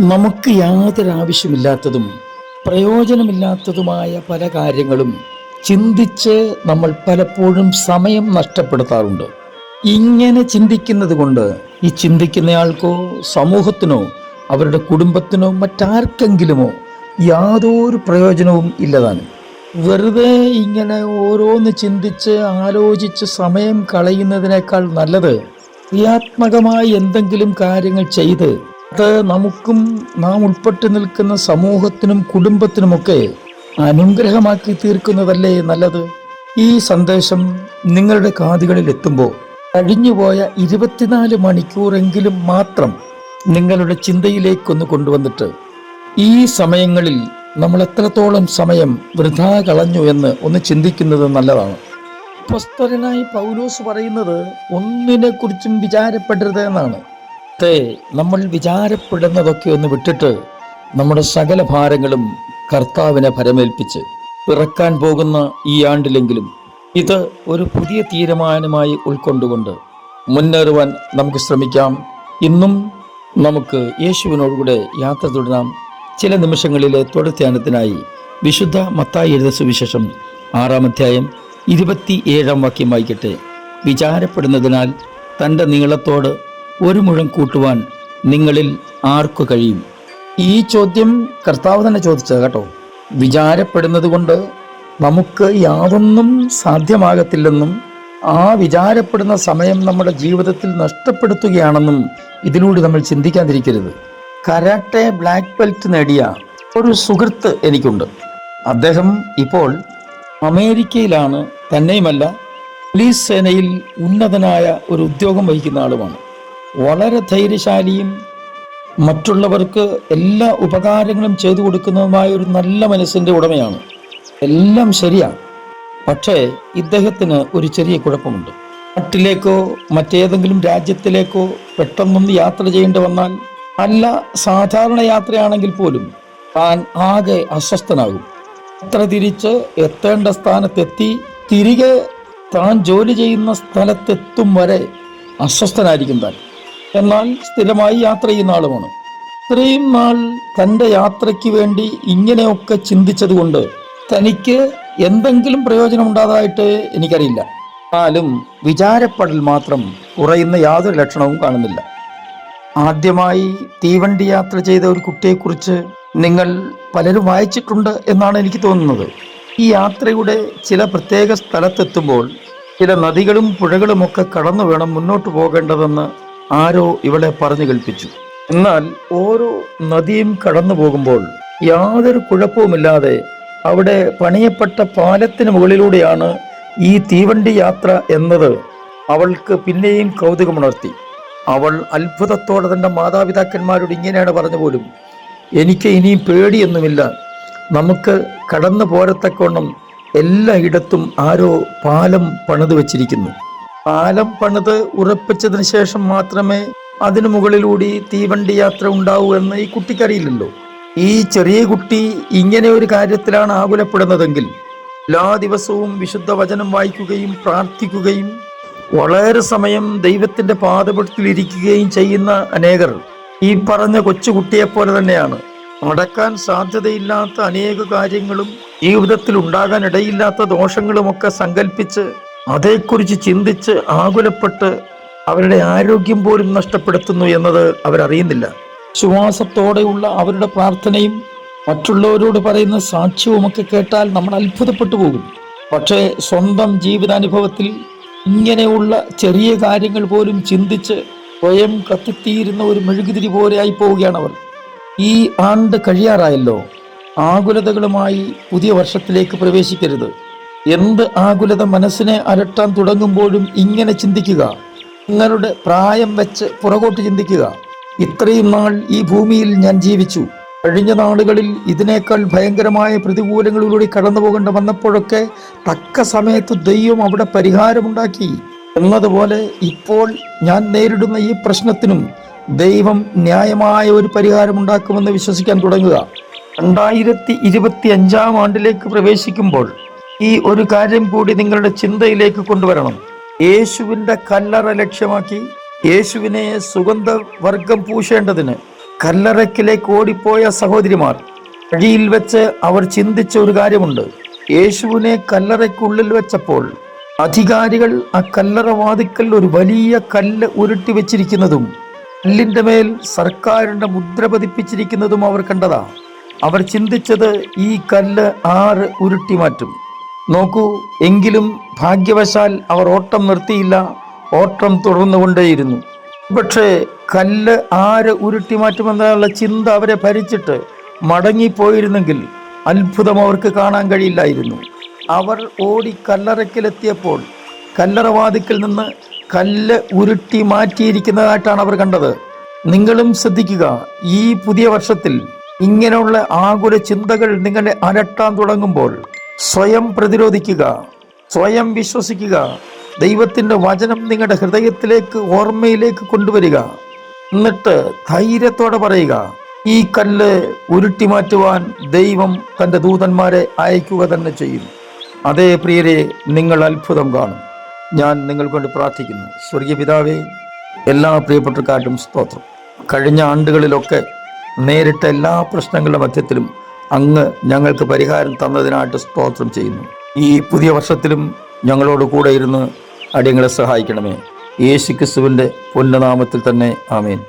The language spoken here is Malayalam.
നമുക്ക് യാതൊരു ആവശ്യമില്ലാത്തതും പ്രയോജനമില്ലാത്തതുമായ പല കാര്യങ്ങളും ചിന്തിച്ച് നമ്മൾ പലപ്പോഴും സമയം നഷ്ടപ്പെടുത്താറുണ്ട്. ഇങ്ങനെ ചിന്തിക്കുന്നത് കൊണ്ട് ഈ ചിന്തിക്കുന്നയാൾക്കോ സമൂഹത്തിനോ അവരുടെ കുടുംബത്തിനോ മറ്റാർക്കെങ്കിലുമോ യാതൊരു പ്രയോജനവും ഇല്ലതാണ്. വെറുതെ ഇങ്ങനെ ഓരോന്ന് ചിന്തിച്ച് ആലോചിച്ച് സമയം കളയുന്നതിനേക്കാൾ നല്ലത് ക്രിയാത്മകമായി എന്തെങ്കിലും കാര്യങ്ങൾ ചെയ്ത് അത് നമുക്കും നാം ഉൾപ്പെട്ട് നിൽക്കുന്ന സമൂഹത്തിനും കുടുംബത്തിനുമൊക്കെ അനുഗ്രഹമാക്കി തീർക്കുന്നതല്ലേ നല്ലത്? ഈ സന്ദേശം നിങ്ങളുടെ കാതുകളിൽ എത്തുമ്പോൾ കഴിഞ്ഞുപോയ ഇരുപത്തിനാല് മണിക്കൂറെങ്കിലും മാത്രം നിങ്ങളുടെ ചിന്തയിലേക്കൊന്ന് കൊണ്ടുവന്നിട്ട് ഈ സമയങ്ങളിൽ നമ്മൾ എത്രത്തോളം സമയം വൃഥാ കളഞ്ഞു എന്ന് ഒന്ന് ചിന്തിക്കുന്നത് നല്ലതാണ്. പുസ്തകനായി പൗലോസ് പറയുന്നത് ഒന്നിനെ കുറിച്ചും വിചാരപ്പെടരുത് എന്നാണ്. ത്തെ നമ്മൾ വിചാരപ്പെടുന്നതൊക്കെ ഒന്ന് വിട്ടിട്ട് നമ്മുടെ സകല ഭാരങ്ങളും കർത്താവിനെ ഭരമേൽപ്പിച്ച് പിറക്കാൻ പോകുന്ന ഈ ആണ്ടിലെങ്കിലും ഇത് ഒരു പുതിയ തീരുമാനമായി ഉൾക്കൊണ്ടുകൊണ്ട് മുന്നേറുവാൻ നമുക്ക് ശ്രമിക്കാം. ഇന്നും നമുക്ക് യേശുവിനോടുകൂടെ യാത്ര തുടരാം. ചില നിമിഷങ്ങളിലെ തുടർധ്യാനത്തിനായി വിശുദ്ധ മത്തായി എഴുത സുവിശേഷം ആറാം അധ്യായം ഇരുപത്തി ഏഴാം വാക്യം വായിക്കട്ടെ. വിചാരപ്പെടുന്നതിനാൽ തന്റെ നീളത്തോട് ഒരു മുഴം കൂട്ടുവാൻ നിങ്ങളിൽ ആർക്കു കഴിയും? ഈ ചോദ്യം കർത്താവ് തന്നെ ചോദിച്ചത് കേട്ടോ. വിചാരപ്പെടുന്നത് കൊണ്ട് നമുക്ക് യാതൊന്നും സാധ്യമാകത്തില്ലെന്നും ആ വിചാരപ്പെടുന്ന സമയം നമ്മുടെ ജീവിതത്തിൽ നഷ്ടപ്പെടുത്തുകയാണെന്നും ഇതിലൂടെ നമ്മൾ ചിന്തിക്കാതിരിക്കരുത്. കരാട്ടെ ബ്ലാക്ക് ബെൽറ്റ് നേടിയ ഒരു സുഹൃത്ത് എനിക്കുണ്ട്. അദ്ദേഹം ഇപ്പോൾ അമേരിക്കയിലാണ് തന്നെയുമല്ല പോലീസ് സേനയിൽ ഉന്നതനായ ഒരു ഉദ്യോഗം വഹിക്കുന്ന ആളുമാണ്. വളരെ ധൈര്യശാലിയും മറ്റുള്ളവർക്ക് എല്ലാ ഉപകാരങ്ങളും ചെയ്തു കൊടുക്കുന്നതുമായ ഒരു നല്ല മനസ്സിന്റെ ഉടമയാണ്. എല്ലാം ശരിയാണ്. പക്ഷേ ഇദ്ദേഹത്തിന് ഒരു ചെറിയ കുഴപ്പമുണ്ട്. നാട്ടിലേക്കോ മറ്റേതെങ്കിലും രാജ്യത്തിലേക്കോ പെട്ടെന്നൊന്ന് യാത്ര ചെയ്യേണ്ടി വന്നാൽ അല്ല സാധാരണ യാത്രയാണെങ്കിൽ പോലും താൻ ആകെ അസ്വസ്ഥനാകും. യാത്ര തിരിച്ച് എത്തേണ്ട സ്ഥാനത്തെത്തി തിരികെ താൻ ജോലി ചെയ്യുന്ന സ്ഥലത്തെത്തും വരെ അസ്വസ്ഥനായിരിക്കും താൻ. എന്നാൽ സ്ഥിരമായി യാത്ര ചെയ്യുന്ന ആളുമാണ്. ഇത്രയും നാൾ തന്റെ യാത്രയ്ക്ക് വേണ്ടി ഇങ്ങനെയൊക്കെ ചിന്തിച്ചതുകൊണ്ട് തനിക്ക് എന്തെങ്കിലും പ്രയോജനം ഉണ്ടാതായിട്ട് എനിക്കറിയില്ല. എന്നാലും വിചാരപ്പെടൽ മാത്രം കുറയുന്ന യാതൊരു ലക്ഷണവും കാണുന്നില്ല. ആദ്യമായി തീവണ്ടി യാത്ര ചെയ്ത ഒരു കുട്ടിയെക്കുറിച്ച് നിങ്ങൾ പലരും വായിച്ചിട്ടുണ്ട് എന്നാണ് എനിക്ക് തോന്നുന്നത്. ഈ യാത്രയുടെ ചില പ്രത്യേക സ്ഥലത്തെത്തുമ്പോൾ ചില നദികളും പുഴകളുമൊക്കെ കടന്നു വേണം മുന്നോട്ട് പോകേണ്ടതെന്ന് ആരോ ഇവളെ പറഞ്ഞു കേൾപ്പിച്ചു. എന്നാൽ ഓരോ നദിയും കടന്നു പോകുമ്പോൾ യാതൊരു കുഴപ്പവുമില്ലാതെ അവിടെ പണിയപ്പെട്ട പാലത്തിന് മുകളിലൂടെയാണ് ഈ തീവണ്ടി യാത്ര എന്നത്. അവൾക്ക് പിന്നെയും കൗതുകമുണർത്തി. അവൾ അത്ഭുതത്തോടെ തന്റെ മാതാപിതാക്കന്മാരോട് ഇങ്ങനെയാണ് പറഞ്ഞു പോലും എനിക്ക് ഇനിയും പേടിയൊന്നുമില്ല. നമുക്ക് കടന്നു പോരത്തക്കോണം എല്ലായിടത്തും ആരോ പാലം പണിത് വെച്ചിരിക്കുന്നു. പാലം പണിത് ഉറപ്പിച്ചതിന് ശേഷം മാത്രമേ അതിനു മുകളിലൂടെ തീവണ്ടി യാത്ര ഉണ്ടാവൂ എന്ന് ഈ കുട്ടിക്കറിയില്ലല്ലോ. ഈ ചെറിയ കുട്ടി ഇങ്ങനെ ഒരു കാര്യത്തിലാണ് ആകുലപ്പെടുന്നതെങ്കിൽ എല്ലാ ദിവസവും വിശുദ്ധ വചനം വായിക്കുകയും പ്രാർത്ഥിക്കുകയും വളരെ സമയം ദൈവത്തിന്റെ പാദപടത്തിൽ ഇരിക്കുകയും ചെയ്യുന്ന അനേകർ ഈ പറഞ്ഞ കൊച്ചുകുട്ടിയെ പോലെ തന്നെയാണ്. നടക്കാൻ സാധ്യതയില്ലാത്ത അനേക കാര്യങ്ങളും ജീവിതത്തിൽ ഉണ്ടാകാൻ ഇടയില്ലാത്ത ദോഷങ്ങളുമൊക്കെ സങ്കല്പിച്ച് അതേക്കുറിച്ച് ചിന്തിച്ച് ആകുലപ്പെട്ട് അവരുടെ ആരോഗ്യം പോലും നഷ്ടപ്പെടുത്തുന്നു എന്നത് അവരറിയുന്നില്ല. വിശ്വാസത്തോടെയുള്ള അവരുടെ പ്രാർത്ഥനയും മറ്റുള്ളവരോട് പറയുന്ന സാക്ഷ്യവുമൊക്കെ കേട്ടാൽ നമ്മൾ അത്ഭുതപ്പെട്ടു പോകും. പക്ഷേ സ്വന്തം ജീവിതാനുഭവത്തിൽ ഇങ്ങനെയുള്ള ചെറിയ കാര്യങ്ങൾ പോലും ചിന്തിച്ച് സ്വയം കത്തിത്തീരുന്ന ഒരു മെഴുകുതിരി പോലെയായി പോവുകയാണ് അവർ. ഈ ആണ്ട് കഴിയാറായല്ലോ. ആകുലതകളുമായി പുതിയ വർഷത്തിലേക്ക് പ്രവേശിക്കരുത്. എന്ത് ആകുലത മനസ്സിനെ അലട്ടാൻ തുടങ്ങുമ്പോഴും ഇങ്ങനെ ചിന്തിക്കുക. നിങ്ങളുടെ പ്രായം വെച്ച് പുറകോട്ട് ചിന്തിക്കുക. ഇത്രയും നാൾ ഈ ഭൂമിയിൽ ഞാൻ ജീവിച്ചു. കഴിഞ്ഞ നാളുകളിൽ ഇതിനേക്കാൾ ഭയങ്കരമായ പ്രതികൂലങ്ങളിലൂടെ കടന്നു പോകേണ്ട വന്നപ്പോഴൊക്കെ തക്ക സമയത്ത് ദൈവം അവിടെ പരിഹാരമുണ്ടാക്കി. എന്നതുപോലെ ഇപ്പോൾ ഞാൻ നേരിടുന്ന ഈ പ്രശ്നത്തിനും ദൈവം ന്യായമായ ഒരു പരിഹാരമുണ്ടാക്കുമെന്ന് വിശ്വസിക്കാൻ തുടങ്ങുക. രണ്ടായിരത്തി ഇരുപത്തി അഞ്ചാം ആണ്ടിലേക്ക് പ്രവേശിക്കുമ്പോൾ ഈ ഒരു കാര്യം കൂടി നിങ്ങളുടെ ചിന്തയിലേക്ക് കൊണ്ടുവരണം. യേശുവിന്റെ കല്ലറ ലക്ഷ്യമാക്കി യേശുവിനെ സുഗന്ധ വർഗം പൂശേണ്ടതിന് കല്ലറയ്ക്കിലേക്ക് ഓടിപ്പോയ സഹോദരിമാർ വഴിയിൽ വെച്ച് അവർ ചിന്തിച്ച ഒരു കാര്യമുണ്ട്. യേശുവിനെ കല്ലറയ്ക്കുള്ളിൽ വെച്ചപ്പോൾ അധികാരികൾ ആ കല്ലറവാതിക്കൽ ഒരു വലിയ കല്ല് ഉരുട്ടി വെച്ചിരിക്കുന്നതും കല്ലിന്റെ മേൽ സർക്കാരിന്റെ മുദ്ര പതിപ്പിച്ചിരിക്കുന്നതും അവർ കണ്ടതാ. അവർ ചിന്തിച്ചത് ഈ കല്ല് ആറ് ഉരുട്ടി മാറ്റും? നോക്കൂ എങ്കിലും ഭാഗ്യവശാൽ അവർ ഓട്ടം നിർത്തിയില്ല ഓട്ടം തുടർന്നുകൊണ്ടേയിരുന്നു. പക്ഷേ കല്ല് ആര് ഉരുട്ടി മാറ്റുമെന്നുള്ള ചിന്ത അവരെ ഭരിച്ചിട്ട് മടങ്ങിപ്പോയിരുന്നെങ്കിൽ അത്ഭുതം അവർക്ക് കാണാൻ കഴിയില്ലായിരുന്നു. അവർ ഓടി കല്ലറയ്ക്കലെത്തിയപ്പോൾ കല്ലറവാതിക്കൽ നിന്ന് കല്ല് ഉരുട്ടി മാറ്റിയിരിക്കുന്നതായിട്ടാണ് അവർ കണ്ടത്. നിങ്ങളും ശ്രദ്ധിക്കുക ഈ പുതിയ വർഷത്തിൽ ഇങ്ങനെയുള്ള ആകുല ചിന്തകൾ നിങ്ങളെ അലട്ടാൻ തുടങ്ങുമ്പോൾ സ്വയം പ്രതിരോധിക്കുക സ്വയം വിശ്വസിക്കുക ദൈവത്തിന്റെ വചനം നിങ്ങളുടെ ഹൃദയത്തിലേക്ക് ഓർമ്മയിലേക്ക് കൊണ്ടുവരിക. എന്നിട്ട് ധൈര്യത്തോടെ പറയുക ഈ കല്ല് ഉരുട്ടി മാറ്റുവാൻ ദൈവം തന്റെ ദൂതന്മാരെ അയക്കുക തന്നെ ചെയ്യും. അതേ പ്രിയരെ നിങ്ങൾ അത്ഭുതം കാണും. ഞാൻ നിങ്ങൾ കൊണ്ട് പ്രാർത്ഥിക്കുന്നു. സ്വർഗീയ പിതാവേ എല്ലാ പ്രിയപ്പെട്ടക്കാർക്കും സ്തോത്രം. കഴിഞ്ഞ ആണ്ടുകളിലൊക്കെ നേരിട്ട എല്ലാ പ്രശ്നങ്ങളുടെ മധ്യത്തിലും അങ്ങ് ഞങ്ങൾക്ക് പരിഹാരം തന്നതിനായിട്ട് സ്തോത്രം ചെയ്യുന്നു. ഈ പുതിയ വർഷത്തിലും ഞങ്ങളോട് കൂടെ ഇരുന്ന് അടിയങ്ങളെ സഹായിക്കണമേ. യേശു ക്രിസ്തുവിന്റെ പുണ്യനാമത്തിൽ തന്നെ ആമേൻ.